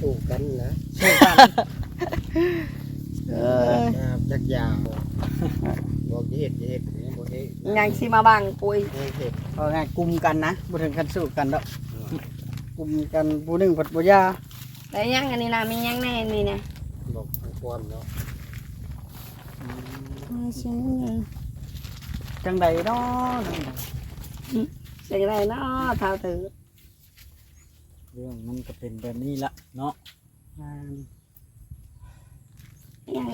สู้กันนะสู้กันเออนะครับจักยาวบอกจะเฮ็ดจะเฮ็ดนี่บ่เฮ็ดยังสิมาบังปุยบ่เฮ็ดเอาไงกลุ่มกันนะบ่ถึงกันสู้กันดอกกลุ่มกันผู้หนึงผัดบ่ยาแล้วยังอันนี้นะมียังแน่นี่นะบอกความเนาะจังใดเนาะเสียงอะไรเนาะเท้าถือ เรื่องมันก็เป็นแบบนี้ละเนาะอ่ายัง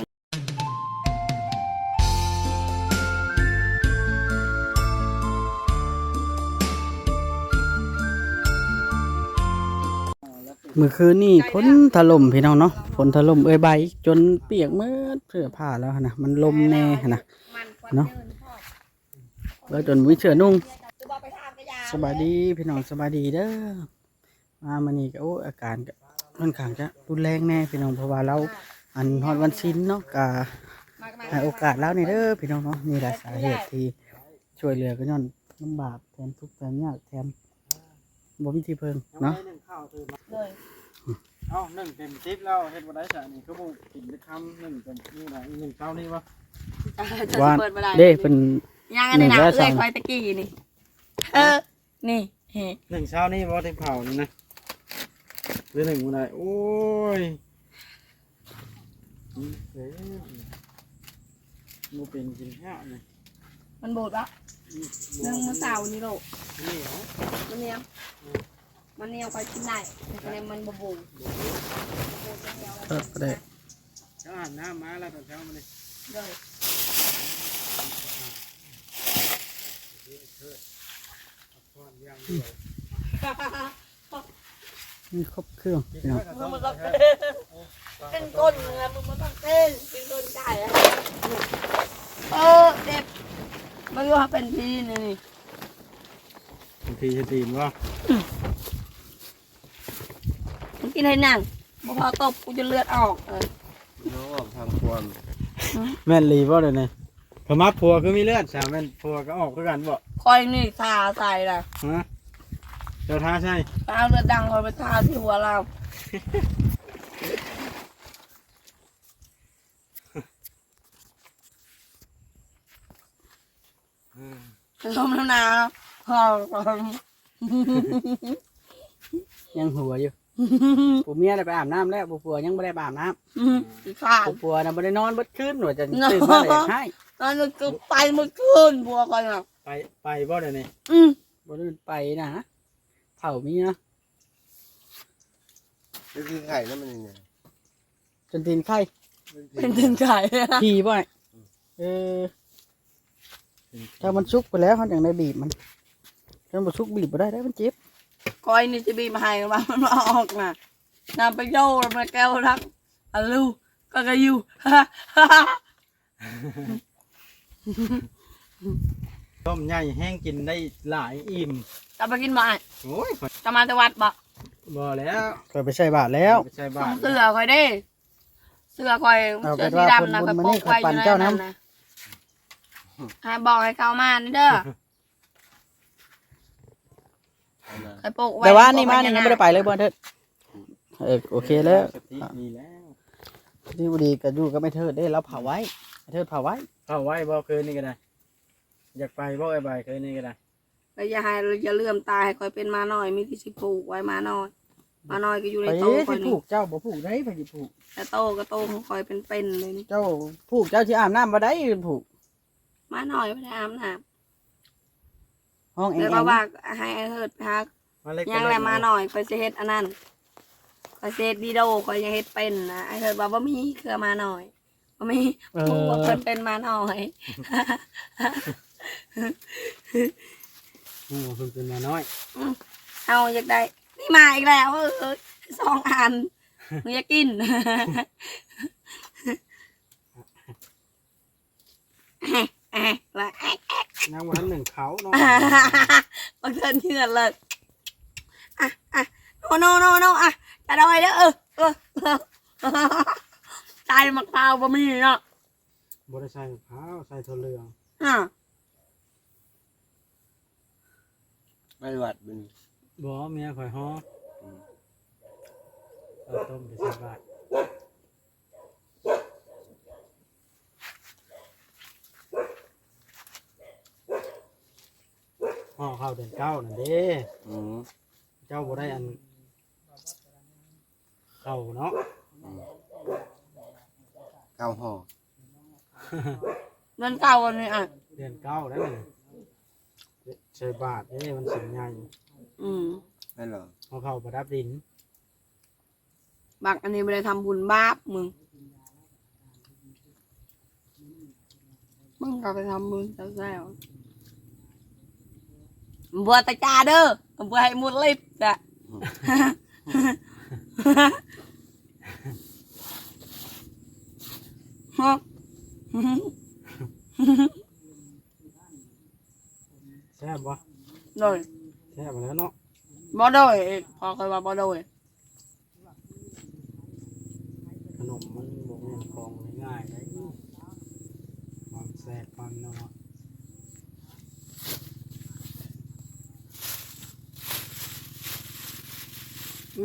เมื่อคืนนี่ฝนถล่มพี่น้องเนาะฝนถล่มเอ้ยใบ จนเปียกเมื่อเสื้อผ้าแล้วนะมันลมแน่นะเนาะแล้วจนวิเชื่อนุ่งสบายดีพี่น้องสบายดีเด้อ มามันนี่ก็โอ้อาการก็ค่อนข้างจะรุนแรงแน่พี่น้องเพราะว่าเราอันฮอดวันชินเนาะกะให้โอกาสแล้วนี่เด้อพี่น้องเนาะนี่แหละสาเหตุที่ช่วยเหลือก็ย้อนลำบากแทนทุกข์แทนยากแทนบ่มีที่เพิ่งเนาะเลยเอ้าหนึ่งเต็มทิปแล้วเฮ็ดบ่ได้ซะนี่คือบ่กินไปคำหนึ่งเต็มนี่นะอีกหนึ่งเช้านี่วะว่าเปิดมาได้เด้เป็นยังอันนี้นะหนึ่งและเอ้ยสองคอยตะกี้นี่เออนี่เฮ้หนึ่งเช้านี่บ่ได้เผานี่นะ หรือหนึ่งบ่ได้โอ้ยอืมเอ้ยบ่เป็นกินข้าวนี่มันบดปะเรื่องมือเสาร์นี่โลกนี่เหรอมันเนียมมันเนียมคอยกินได้แต่คะแนนมันบบูดเออก็ได้เช้าอาบน้ำมาแล้วตอนเช้ามานี่เลย มีครบเครื่องพี่น้องมึงมันต้องเป็นก้นไงมึงมันต้องเต้นเป็นก้นไก่อะเออเด็กมันก็เป็นพีนี่นี่บางทีจะตีนว่ามึงกินให้นั่งบ่พอตบกูจะเลือดออกเออเนาะออกทางความแม่นรีบ่เดี๋ยวนี้พมักผัวคือมีเลือดสามแม่นผัวก็ออกคือกันบ่คอยนี่ทาใส่ละฮะ เจ้าท่าใช่เอาเลือดดังคอยไปทาที่หัวเรา ลมแล้วหนาวพอยังหัวอยู่ผู้เมียได้ไปอาบน้ำแล้วผู้ผัวยังไม่ได้ไปอาบน้ขาดำผู้ผัวน่ะไม่ได้นอนเบัดคืนหนูจะเนาะตื่นมาเลยให้ตอนนี้ก็ไปเมื่อคืนบัวก่อนอะไปไปบ่เดี๋ยวนี้อืมบ่ได้ไปนะเผาเมียนี่คือไข่นั่นมันนี่เนี่ยจนตีนไข่เป็นถึงไก่ขี่บ่เนี่ยเออถ้ามันชุกไปแล้วเขาอย่างได้บีบมันถ้ามันชุกบีบบ่ได้ได้มันเจ็บคอยนี่จะบีมาให้มามันมาออกน่ะนำไปโย่มาแก้วรักอะลูก็กระยูต้มใหญ่แห้งกินได้หลายอิ่ม จะไปกินบ่อยโอ้ยจะมาแต่วัดบ่บ่แล้วเคยไปใส่บาทแล้ว ไปใส่ส่บางทเสือคอยได้เสือคอยเอาเสือเป็นสีว่าดำนะคคอนยบนโปมื้กอนี้ไว้ข้อยปั่อนยู่ในเจ้านั้นน้ำนะให้บอกให้เขามานี่เด้อคอยโปกไว้แต่ว่านี่มาโปกนี่ว้ยังไม่ได้ไปเลยบ่เถิดเออโอเคแล้วดีแล้วที่บุรีก็อยู่ก็ไม่เทิดได้เราเผาไว้ไม่เทิดเผาไว้เผาไว้บ่คืนนี้ก็ได้ อยากไปบ่ไอ้ใบคืนนี้ก็ได้ แล้วอย่าให้อย่าเลื่อมตายให้คอยเป็นมาหน่อย มีที่สิปลูกไว้มาหน่อย มาหน่อยก็อยู่ในไปโต๊ะคอสิยผูนี่กเจ้าบ่ผูกได้ไปสิผูก แต่โตก็โตของคอยเป็นเป็นเลยนี่เจ้าผูกเจ้าที่อาบน้ำบ่ได้ผูกมาหน่อยไม่ได้อาบน้ห้องำเองแล้วก็ว่าให้ไอ้เฮิดไปฮักมาเล็กยังแหละมาหน่อยคอยจะเฮ็ดอันนั้นคอยสิเฮ็ดดีโดคอยยังเฮ็ดเป็นนะไอ้เฮิดว่าบ่มีคือมาหน่อยบ่มีเอผู้ว่าอเพิ่นเป็นมาหน่อย โอ้เพิ่นเป็นมาน้อยเอาอยากได้ นี่มาอีกแล้วเออสองอันหนูอยากกินละนางวันหนึ่งเขาเนาะบางเทินเชื่อเลยอะอะโนโนโนโนอะจะได้เด้อเออเออเออตายมะพร้าวบะมีเนาะบ่ได้ใส่มะพร้าวใส่ถั่วเหลืองอะ ไปวัดมันบ่เมียข่อยฮ้อข้าวต้มจะใส่บาทห่อข้าวเดือนเก้านั่นเด้อืมเจ้าบ่ได้อันเข้าเนาะเก้าห่อ เงินเก่าวันนี้อะ เดือนเก้าแล้วนี่ ใส่บาทเด้มันสิใหญ่อืมนั่นเหรอเอาเข้าประดับดินบักอันนี้ไม่ได้ทำบุญบาปมึง มึงก็ไปทำบุญแล้วแล้วบัวตาจาเด้อบัวให้มุดลิบจ้ะ ฮะ แซ่บบ่โดยแซ่บแล้วเนาะบ่โดยพอเคยว่าบ่โดยขนมมันบ่แม่นของง่ายๆได้ความแซ่บความนัว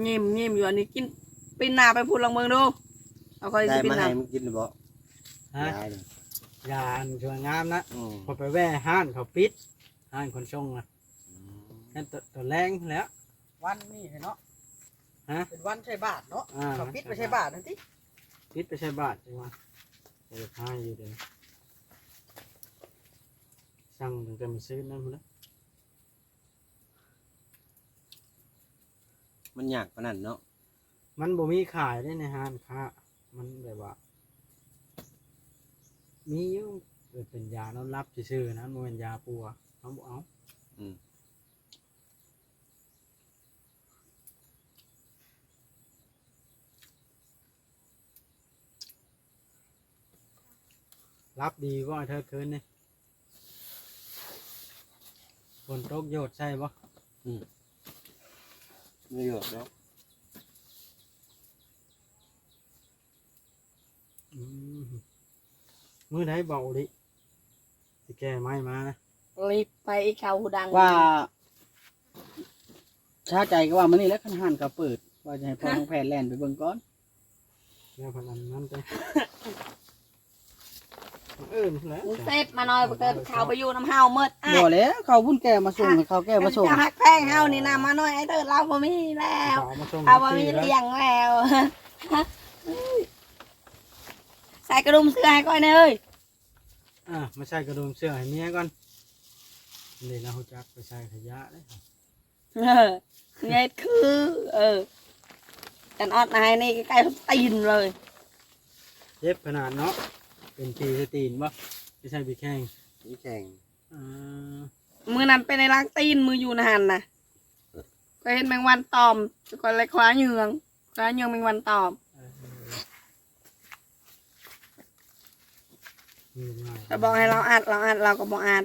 ยิ้มยิ้มอยู่อันนี้กินปีนหน้าไปพูดลองเมืองดูเอาคอยได้สิปีนมาหน้าให้มึงกินหรือบ่ฮะได้เลยยาอันช่วยงามนะอืมพอไปแว่ห้านเขาปิด ห้านคนชงนะแค่ตัวตัวแรงแล้ว วันนี้เนาะฮะเป็นวันใช้บาทเนาะอ่า เขาปิดไปใช้บาทนั่นติปิดไปใช้บาทใช่ไหมเปิดห้างอยู่เดี๋ยวสั่งถึงจะมาซื้อนั่นพุ่นนะมันยากปานนั้นเนาะมันบ่มีขายได้ในห้านค้ามันแบบว่า มีอยู่เออเป็นยานอนรับซื่อๆนะมันเป็นยาปัว เขาบอกเอาอืมรับดีว่าเธอคืนนี่ฝนตกโยดใช่ปะไม่เยอะเนาะอืมมือไหนเบาดิสิแก้ไม้มานะ รีบไปเขาดังว่าชาใจก็ว่ามันนี่แหล้วขันหันก็เปิด ว่าจะให้พ่อของแพทย์แล่นไปเบิ่งก่อนแล้วพนันนั่นไปเออแล้วมึงเซฟมาหน่อยบ่เกิดเขาไปอยู่น้ำเฮาเมดอ้ายบ่แล้วเขาพุ่นแก่มาส่งให้เขาแก่มาส่งจะหักแพงเฮานี่นะมาหน่อยไอ้เด้อเราบ่มีแล้วเขามาส่งเราบ่มีเลี้ยงแล้วใส่กระดุมเสื้อให้ก้อยหน่อยเอ้ยอะมาใส่กระดุมเสื้อให้เมียก่อน นี่นะเขาจักไปใส่ขยะเลยเออไงคือ เออกันออดนายนี่ใกล้ๆตีนเลย เย็บขนาดเนาะ เป็นปีสตีนบ่ไม่ใช่ปีแข้งนี่แข่งอ่ามือนั้นเป็นในล้างตีนมืออยู่นานนะก็เห็นแมงวันตอมก็เลยคว้าเหยืองคว้าเหยืองแมงวันตอมเออนี่ง่าย แต่บอกให้เราอัดเราอัดเราก็บอกอัด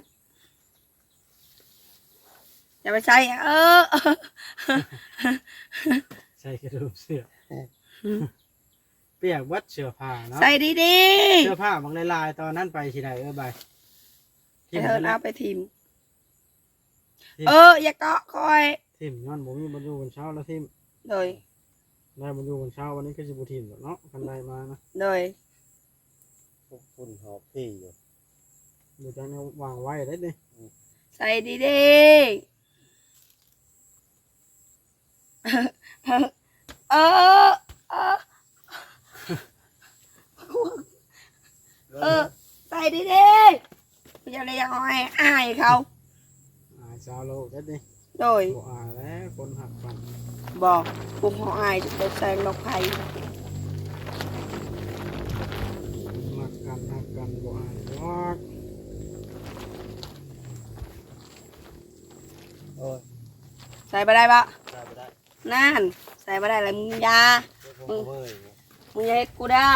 อย่าไปใช้ เออ ใส่กระดุมเสื้อเปียกวัดเสื้อผ้าเนาะใส่ดีเสื้อผ้าบางลายๆตอนนั้นไปที่ไหนเออใบๆทิมเธอแล้เอาวไปทิมทิม เออ อย่าเกาะคอย ทิมย้อนผมมีบรรยุบนเช้าแล้วทิมโดย ได้บรรยุบนเช้าวันนี้ก็จะบุทิมเนาะกันได้มานะโดยพวกคุณหอบพี่อยู่เดี๋ยวจะเนี่ยวางไว้ได้ดิใส่ดีๆ เออเออเออใส่ดีๆไม่จะได้ยังไงอายเขาอายสาวโลกได้ดิโดยบ่อายแล้วคนหักฟันบอกกลุ่มของอายจะเป็นแซงดอกไผ่มักกันหักกันบ่อายยอกโอ้ยใส่ไปได้ปะ นั่น ใส่ไปได้เลยมึงอยาพวกผมเว้ยมึงอย่าเฮ็ดกูเด้อ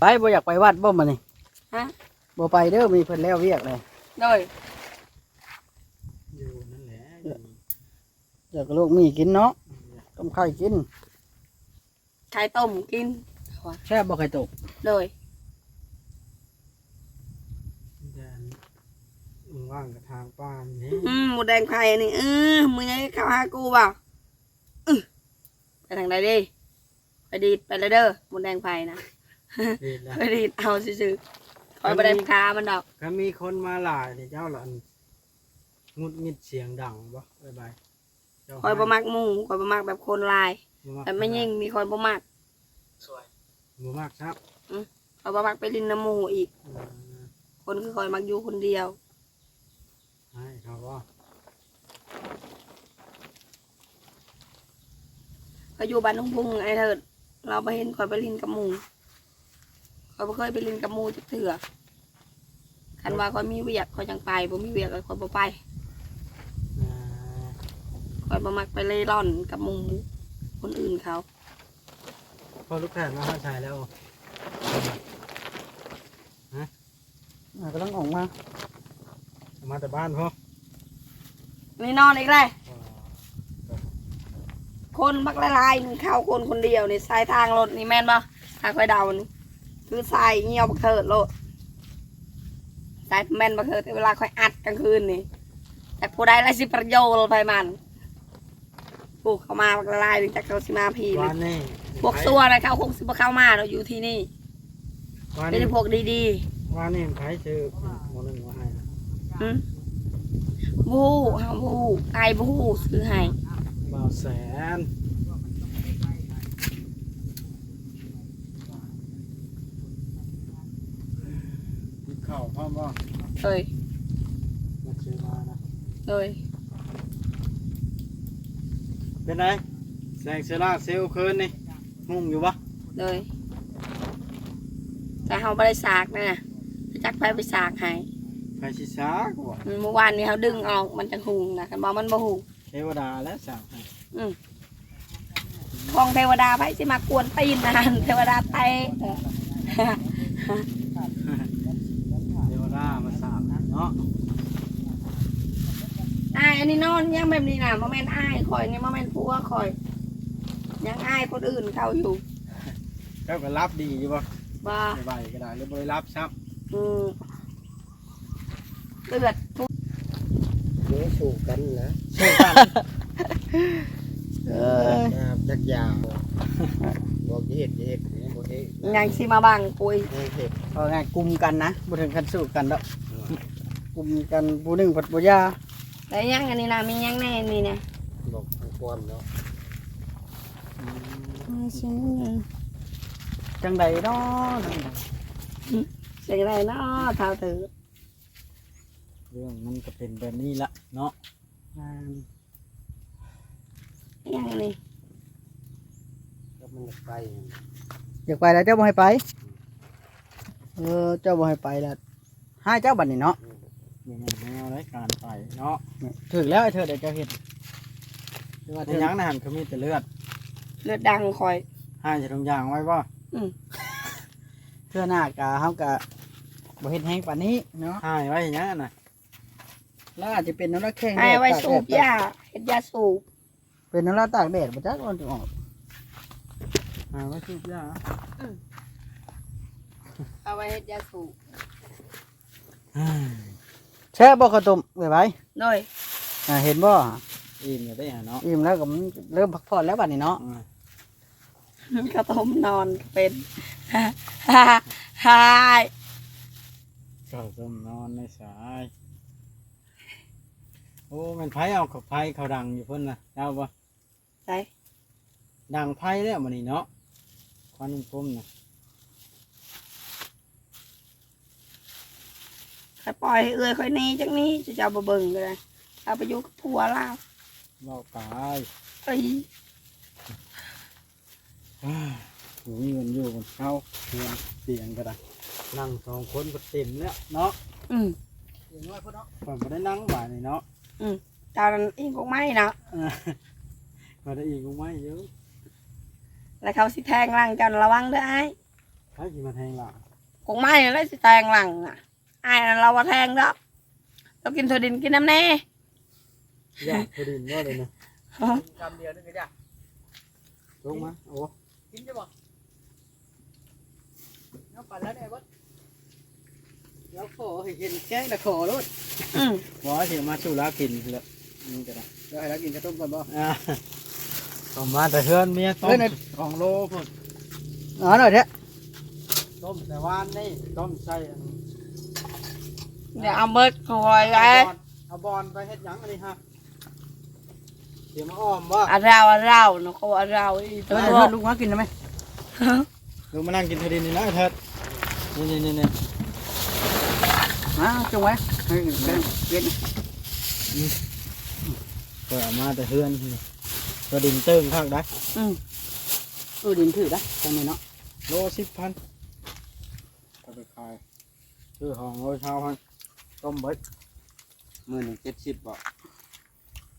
ไปบ่อยากไปวัดบ่มานี่ฮะบ่ไปเด้อมีเพิ่นแล้วเวียกเลยโดยอยู่นั่นแหละอยากลูกมีกินเนาะต้มไข่กิน ไข่ต้มกิน แซ่บบ่ไข่ตกโดย แดน มึงว่างกับทางป้านนี่อืมหมูแดงไผ่นี่เออมึงยังเข้าหากูเปล่าอื้อไปทางใดดิไปดีดไปเลยเด้อหมูแดงไผ่นะดีแล้วไปดีดเอาซื่อๆคอยไปได้คามันดอกก็มีคนมาหลายนี่เจ้าหล่อนงุดงิดเสียงดังบ่บ๊ายบายเจ้าคอยประมักหมูคอยประมักแบบคนลาย บ่มักแต่ไม่ยิ่งมีคอยประมักบ่มักครับคอยประมักไปลินน้ำหมูอีก เออคนคือคอยมักอยู่คนเดียว ให้เขาบ่ก็อยู่บ้านทุ่งพุงไอ้เถิดเราไปเห็นคอยไปลินกับหมูคอยบ่เคยไปลินกับหมูจักเถื่อคันว่าคอยมีเวียกคอยจังไปบ่มีเวียกก็คอยบ่ไปเออคอยประมักไปเล่ร่อนกับหมูคนอื่นเขาพอลูกแพทย์มาหาชายแล้วอ่าก็ต้องออกมา มาแต่บ้านพ่อนี่นอนอีกเลยคนบักละลายหนึ่งเข้าคนคนเดียวนี่สายทางรถนี่แม่นปะทางคอยเดานี่คือสายเงียวบักเถิดโลดสายแม่นบักเถิดแต่เวลาคอยอัดกลางคืนนี่ แต่ผู้ใดไรสิประโยชน์ไปมันพวกเขามาบักละลายนี่จากเขาสิมาพีวันนี้พวกซัวอะไรเขาคงสิบเข้ามาเราอยู่ที่นี่วันเป็นนี้พวกดีวันนี้ใครซื้อ บูฮูเฮาบูฮูไอบูฮูซื้อให้บ่าวแสนกินข้าวพร้อมบ่เลยมาซื้อมานะเลยเป็นไงแสงเซล่าเซลลคืนนี่งุ่งอยู่ปะเลยแต่เฮาบ่ได้สากนะจักไปไปสากให้ ไฟชิซากบ่เมื่อวานนี้เขาดึงออกมันจะหุงนะคันบอกมันบ่หุงเทวดาและสาวให้ของเทวดาไผสิมากวนตีนนานเทวดาเตะเทวดามาสาวเนาะอายอันนี้นอนยังแบบนี้นะโมเมนอายคอยนี่โมเมนผัวคอย ยังอายคนอื่นเขาอยู่เจ้าก็รับดีอยู่ปะว่าใบก็ได้หรือบ่ได้รับซับอืม เลือดทุกเดี๋ยวสู้กันนะเอ้ยจักยาวบอกจะเห็ดจะเห็ดนี่บ่เห็ดยังสิมาบังปุยบ่เห็ดเอาไงกลุ่มกันนะบ่ถึงกันสู้กันดอกกลุ่มกันผู้หนึ่งผัดบ่ยาแล้วยังอันนี้นะมียังแน่นี่นะบอกความเนาะจังใดเนาะเสียงอะไรเนาะเท้าถือ เรื่องมันก็เป็นแบบนี้ละเนาะยังอันนี้ก็มันไปอยากไปแล้วเจ้าบ่ให้ไป เออเจ้าบ่ให้ไปแล้วให้เจ้าบัดนี้เนาะอย่างนั้นแนวรายการไปเนาะถึกแล้วไอ้เธอเดี๋ยวเจ้าเฮ็ดหรือว่าในเธอยังนะหันเขามีแต่เลือดเลือดดังคอย ให้จะทุกอย่างไว้ป่ะเธอหน้ากะเฮากะบ่เฮ็ดแห้งปานนี้เนาะให้ไว้อย่างนั้นน่ะ แล้วอาจจะเป็นน้ำละแข้งไอ้ไว้ตากสูบแดดยาเฮ็ดยาสูบเป็นน้ำละตากแดดบ่จักมันจะออกให้ไว้ทุกอย่างเอาไว้เฮ็ดยาสูบแช่บ่ข้าวต้มไว้ไว้โดยอ่าเห็นบ่อิ่มอยู่ได้หาเนาะอิ่มแล้วก็มันเริ่มพักผ่อนแล้วบัดนี้เนาะอ่าข้าวต้มนอนก็เป็นฮ่าฮ่าฮ่าก็ต้มนอนในสายโอ้มันไผเอากับไผเขาดังอยู่เพิ่นน่ะเจ้าบ่ใส่ดังไผแล้วมื้อนี้เนาะควันพุ่มน่ะค่อยปล่อยให้เอื้อยค่อยหนี้จังนี้จะจะเอาบ่เบิ่งก็ได้เอาไปอยู่กับผัวลาวเว้าตายเอ้ยอยู่มีเงินอยู่บนเขาเตียงเตียงก็ได้นั่งสองคนก็เต็มแล้วเนาะอืมเห็นว่าพุ่นเนาะ ผมบ่ได้นั่งบ่ายนี่เนาะ ตอนนั้นเองคงไม่เนาะมาได้อีกกูไม่เยอะแล้วเขาสิแทงหลังกันระวังเด้อไอ้ายถ้ากินมาแทงหล่ะคงไม่ แล้วสิแทงหลังอะไอ้ายนั่นเราว่าแทงดอกเรากินถั่วดินกินน้ำแน่อยากพอดินว่าเลยนะกำเดียวนึงก็จ้ะลงมาโอ้กินจะบ่เนาะปั่นแล้วได้บ่ยแล้วขอให้เห็นแก้งแต่ขอรถอืมบ่สิมาสู่ลากินแล้วนี่ก็ได้แล้วให้เรากินกระต้มก่อนบ่อ่าต้มมาแต่เฮือนเมียต้มเฮ้ยน่ะของโลพุ่นอ๋อหน่อยเถอะต้มแต่ว่านนี่ต้มใส่อันเดี๋ยวเอาเบิดคอยไว้เอาบอลไปเฮ็ดหยังอันนี้ฮะเดี๋ยวมาอ้อมว่าอะราวอะราวเนาะเขาว่าอะราวอีเอตัวอบเพื่ออกนลูกมากินได้ไหมดูมานั่งกินเทดินนี่นะเถิดนี่นี่นี่นี่ มาจงไว้ให้แกงเย็นเปิดมาแต่เฮือนนี่ตัวดินเติ้งข้างได้อืมตู้ดินถือได้ตรงนี้เนาะโลสิบพันเอาไปขายซื้อห้องโลเช้าพันต้มเบิดมือหนึ่งเจ็ดสิบบ่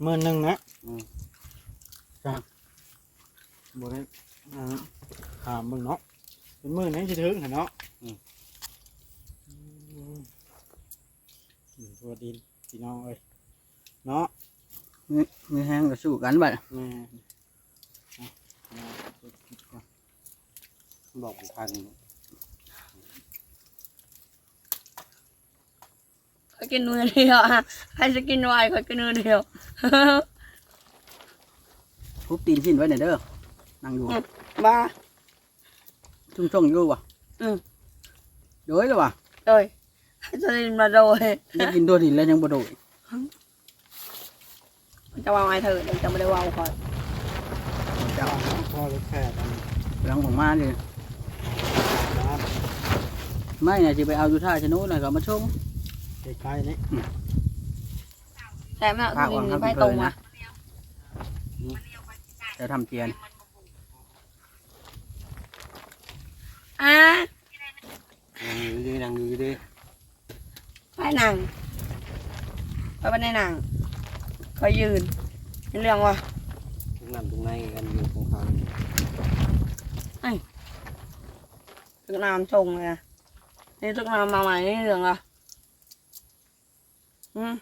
หมื่นหนึ่งนะอืมจ้ะบ่ได้อ่าถามมึงเนาะเป็นหมื่นให้จะถึงเหรอเนาะ อืมอืมตัวดินพี่น้องเอ้ยเนาะมีมีแห้งกับสู้กันบัดแม่บอกพันเขากินมือเดียวอะใครจะกินไวเขากินมือเดียวทุบตีนสิ้นไว้หน่อยเด้อนั่งอยู่บ้าชุ่มช่องอยู่ว่ะอืมโดยเลยว่ะเอ้ยให้ จะกินมาโดยได้กินตัวดินแล้วยังบ่โดยจะวางไอ้เธอเดี๋ยวจะไม่ได้วางคอยจะเอาพ่อรถแพทย์อันหลังของมาเลยร้านไม่เนี่ยจะไปเอาอยู่ท่าชะโนุหน่อยก็มาชงใกล้ๆนี่แต่แม่พาเอาอ่อนกินครับไปพี่ตเครงยมานะจะทำเจียนอะอยู่ดีนั่งอยู่ดี ไปหนังไปไปในหนังคอยยืนในเรื่องว่าตรงนั้นตรงในกันอยู่ตรงกลางตึกน้ำชงเลยอะนี่ตึกน้ำมาใหม่นี่เรื่องอะอืม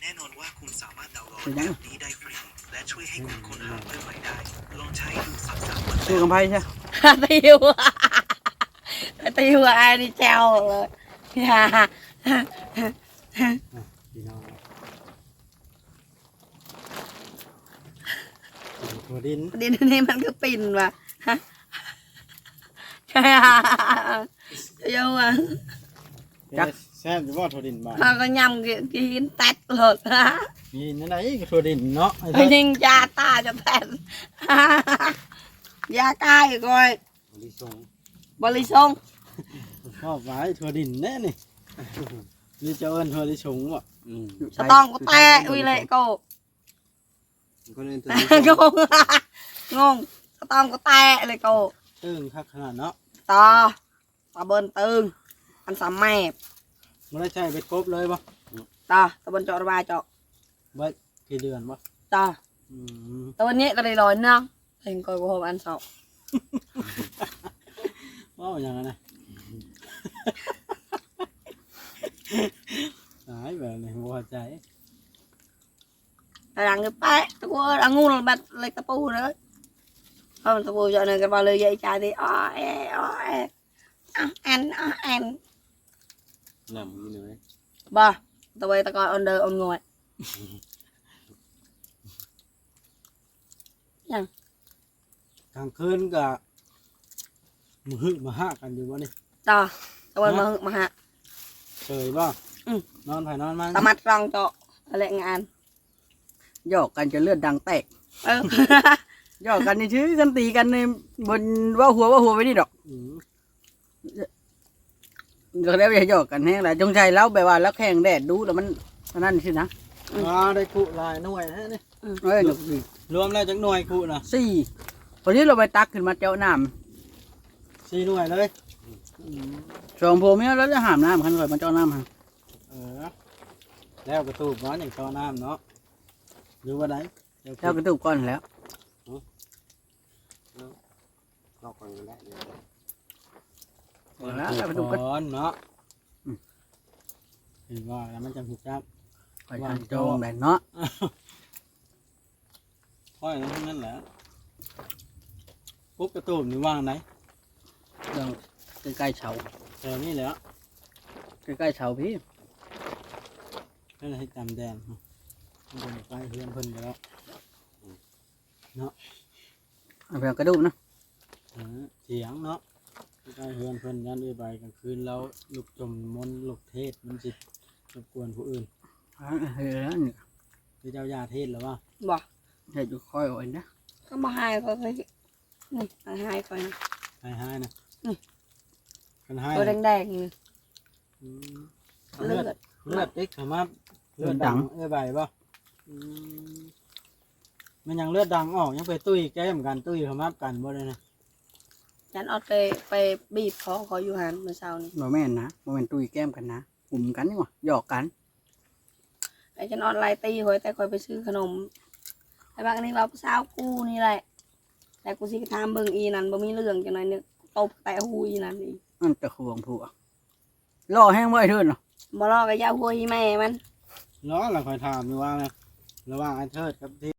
แน่นอนว่าคุณสามารถดาวน์โหลดเป็นแอยังปนี้ได้ฟรีและช่วยให้คุณค้นหาเพื่อนใหม่ได้ ลองใช้ดูสักสามวันสู้กันไปใช่ติวติวไอ้นี่แจวเลยอย่า พี่น้องตัวดินดินนี่มันก็ปิ่นว่ะฮะใช่อะเยอะว่ะ จัก แซ่บอยู่ว่าตัวดินบ้านมันก็ยำกินแตดหลดฮะมีนั่นไหนก็ตัวดินเนาะไอ้ไปเถิดยิงยาตาจะแตดยาใกล้ก่อยบริสงบริสง ชอบไว้ตัวดินแน่นี่นี่เจ้าเอิญตัวดิสงวะสตองก็แตะวิเลยโกก็เลยตัวงงงงสตองก็แตะเลยโกตึงคักขนาดเนาะต่อตะเบินตึงอันสามแม่ไม่ได้ใช้เบ็ดกบเลยปะต่อตะเบินเจาะระบายเจาะไว้กี่เดือนปะต่ออืมตะวันนี้ก็ได้ลอยเนาะเห็นก้อยกูหอมอันสองว้าวอย่างนั้นนะหายแบบนี้หัวใจหลังก็ไปตะกูอังงูบัดเลยตะปูเลยเพราะมันตะ ปูเจาะเนี่ยก็มาเลยใหญ่ใจดิอ้อแออ้อแออะแอนอะแอนนำอยู่เลยบ่ตะเวยตะกอยอันเดอร์อันงวยกลางคืนก็มือมาหากันอยู่วะนี่ต่อตะเวยมาหึกมาฮะเฉยป่ะอืม นอนไผ่นอนมันตะมัดรองเจาะอะไรงานหยอกกันจะเลือดดังแตก เออ หยอกกันนี่ชื่อกันตีกันในบนว่าหัวว่าหัวไว้นี่ดอกอืมก็แล้วอย่าหยอกกันแห้งแหละจงใจแล้วแบบว่าแล้วแข่งแดดดูแล้วมันอันนั่นสินะอ่าได้คุหลายหน่วยนะนี่เอ้ยหนุกดีรวมแล้วจักหน่วยคุนะสี่วันนี้เราไปตักขึ้นมาเจ้าน้สี่หน่วยเลยำ สองโพเมียแล้วจะหามน้ำขันก่อนมาเจ้าน้ำฮะเออแล้วกระตูบน้อยอย่างชอน้ำเนาะอยู่ว่าไหนเดี๋ยวแล้วกระตุกก้อนแล้วนอกก่อนก็ได้เดี๋ยวแล้วกระตุกก้อนก่อนเนาะอืมเห็นว่าแล้วมันจะหุบจับไปทางจงแหละเนาะค่อยนั้นนั่นแหละปุ๊บกระตูบนี่ว่างไหนเรื่อง ใกล้ๆเฉาแถวนี้แหล้วใกล้ๆเสาพี่ก็เลยให้จำแดนฮะมันบ่ได้ไปเฮือนเพิ่นไปแล้วเอาไปเอากระดูกนะเออเถียงเนาะใกล้เฮือนเพิ่นยันด้วยใบกลางคืนแล้วลูกจมมนต์ลูกเทศมันสิรบกวนผู้อื่นอ่าเฮ้ยแล้วนี่หรือเจ้ายาเทศหรือว่าบ่เฮ็ดอยู่คอยเอาไว้นะก็มาให้ก็เคยนี่มาให้ก่อนนะให้ให้นะนี่ กันให้ตัวแดงๆนี่อืมเลืเลืออดดเลือดติ๊กเขามาเลือดดังเอ้ยใบป่ะอืมมันยังเลือดดังออกยังไปตุ้ยแก้มกันตุ้ยเขามากันบ่เลยนะฉันเอาไปไปบีบคอขออยู่หันเมื่อเช้านี้บ่แม่นนะบ่แม่นตุ้ยแก้มกันนะกลุ่มกันนี่หว่าหยอกกันไอ้ฉันออนไลน์ตีหอยแต่คอยไปซื้อขนมไอ้บางอันนี้เราสาวกูนี่แหละแต่กูสิถามเบิ่งอีนั่นบ่มีเรื่องจังไดนึกตบแต่หูอีนั่นอีก มันจะห่วงผัวล่อแห้งไว้เถิดเนาะบ่รอกับยาหัวอีแม่มันล้อเราคอยถามอยู่ว่าไงระหว่างไอ้เทิดกับที่